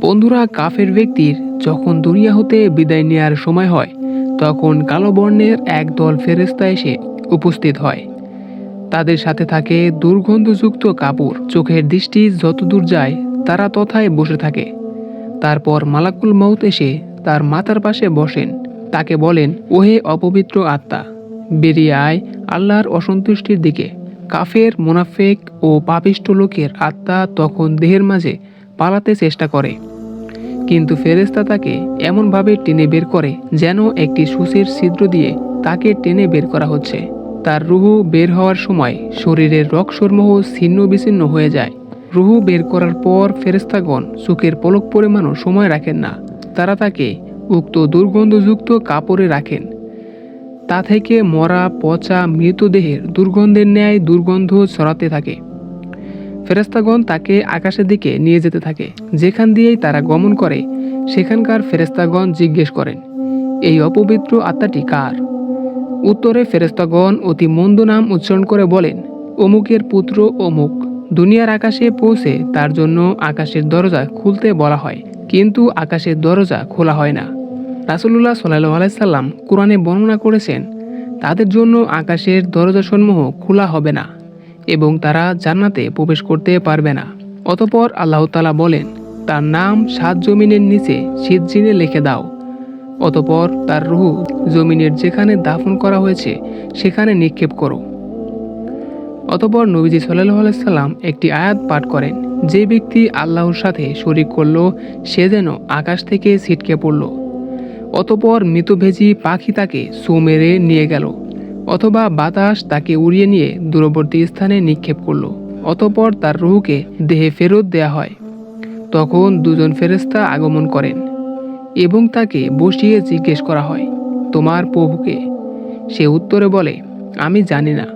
বন্ধুরা, কাফের ব্যক্তির যখন দুনিয়া হতে বিদায় নেয়ার সময় হয়, তখন কালো বর্ণের এক দল ফেরেস্তা এসে উপস্থিত হয়। তাদের সাথে থাকে দুর্গন্ধযুক্ত কাপড়। চোখের দৃষ্টি যতদূর যায়, তারা তথায় বসে থাকে। তারপর মালাকুল মৌত এসে তার মাথার পাশে বসেন। তাকে বলেন, ওহে অপবিত্র আত্মা, বেরিয়ে আয় আল্লাহর অসন্তুষ্টির দিকে। কাফের, মুনাফেক ও পাপিষ্ট লোকের আত্মা তখন দেহের মাঝে পালাতে চেষ্টা করে। কিন্তু ফেরেশতা তাকে এমনভাবে টেনে বের করে যেন একটি সুসের ছিদ্র দিয়ে তাকে টেনে বের করা হচ্ছে। তার রুহু বের হওয়ার সময় শরীরের রক্তসমূহ ছিন্ন বিচ্ছিন্ন হয়ে যায়। রুহু বের করার পর ফেরেস্তাগণ চোখের পলক পরিমাণও সময় রাখেন না। তারা তাকে উক্ত দুর্গন্ধযুক্ত কাপড়ে রাখেন। তা থেকে মরা, পচা, মৃতদেহের দুর্গন্ধের ন্যায় দুর্গন্ধ ছড়াতে থাকে। ফেরেস্তাগণ তাকে আকাশের দিকে নিয়ে যেতে থাকে। যেখান দিয়েই তারা গমন করে, সেখানকার ফেরেস্তাগণ জিজ্ঞেস করেন, এই অপবিত্র আত্মাটি কার? উত্তরে ফেরেস্তাগণ অতি মন্দ নাম উচ্চারণ করে বলেন, অমুকের পুত্র অমুক। দুনিয়ার আকাশে পৌঁছে তার জন্য আকাশের দরজা খুলতে বলা হয়, কিন্তু আকাশের দরজা খোলা হয় না। রাসুল্লাহ সাল্লাহ আলাইসাল্লাম কোরআনে বর্ণনা করেছেন, তাদের জন্য আকাশের দরজাসমূহ খোলা হবে না। এবং তারা জান্নাতে প্রবেশ করতে পারবে না। অতপর আল্লাহ তালা বলেন, তার নাম সাত জমিনের নিচে সিজ্জিনে লিখে দাও। অতপর তার রুহু জমিনের যেখানে দাফন করা হয়েছে, সেখানে নিক্ষেপ করো। অতপর নবীজি সাল্লাহ আলাইসাল্লাম একটি আয়াত পাঠ করেন, যে ব্যক্তি আল্লাহর সাথে শরিক করল, সে যেন আকাশ থেকে ছিটকে পড়ল। অতপর মৃতভেজি পাখি তাকে সু মেরে নিয়ে গেল। অথবা বাতাস তাকে উড়িয়ে নিয়ে দূরবর্তী স্থানে নিক্ষেপ করল, অতপর তার রুহুকে দেহে ফেরত দেয়া হয়। তখন দুজন ফেরেস্তা আগমন করেন এবং তাকে বসিয়ে জিজ্ঞেস করা হয়, তোমার প্রভুকে? সে উত্তরে বলে, আমি জানি না।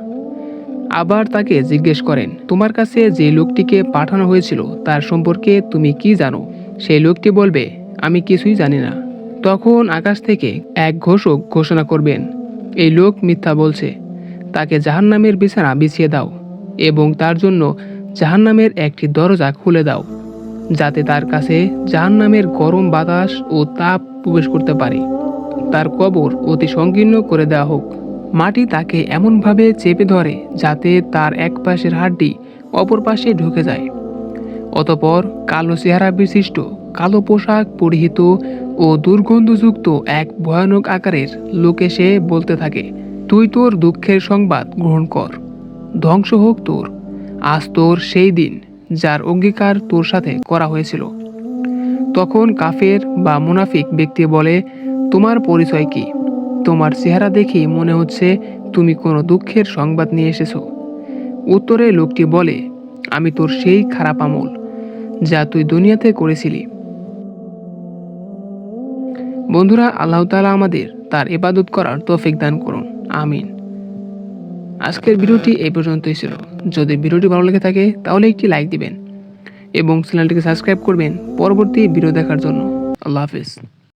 আবার তাকে জিজ্ঞেস করেন, তোমার কাছে যে লোকটিকে পাঠানো হয়েছিল তার সম্পর্কে তুমি কি জানো? সেই লোকটি বলবে, আমি কিছুই জানি না। তখন আকাশ থেকে এক ঘোষক ঘোষণা করবেন এই লোক মিথ্যা বলছে। তাকে জাহান্নামের বিছানা বিছিয়ে দাও এবং তার জন্য জাহান্নামের একটি দরজা খুলে দাও, যাতে তার কাছে জাহান্নামের গরম বাতাস ও তাপ প্রবেশ করতে পারে। তার কবর অতি সংকীর্ণ করে দেওয়া হোক। মাটি তাকে এমনভাবে চেপে ধরে যাতে তার এক পাশের হাড্ডি অপর পাশে ঢুকে যায়। অতপর কালো চেহারা বিশিষ্ট কালো পোশাক পরিহিত ও দুর্গন্ধযুক্ত এক ভয়ানক আকারের লোক এসে বলতে থাকে, তুই তোর দুঃখের সংবাদ গ্রহণ কর। ধ্বংস হোক তোর। আজ তোর সেই দিন যার অঙ্গীকার তোর সাথে করা হয়েছিল। তখন কাফের বা মুনাফিক ব্যক্তি বলে, তোমার পরিচয় কি? তোমার চেহারা দেখে মনে হচ্ছে তুমি কোনো দুঃখের সংবাদ নিয়ে এসেছ। উত্তরে লোকটি বলে, আমি তোর সেই খারাপ আমল যা তুই দুনিয়াতে করেছিলি। বন্ধুরা, আল্লাহ তালা আমাদের তার ইবাদত করার তৌফিক দান করুন। আমিন। আজকের ভিডিওটি এই পর্যন্তই ছিল। যদি ভিডিওটি ভালো লেগে থাকে, তাহলে একটি লাইক দিবেন এবং চ্যানেলটিকে সাবস্ক্রাইব করবেন পরবর্তী ভিডিও দেখার জন্য। আল্লাহ হাফিজ।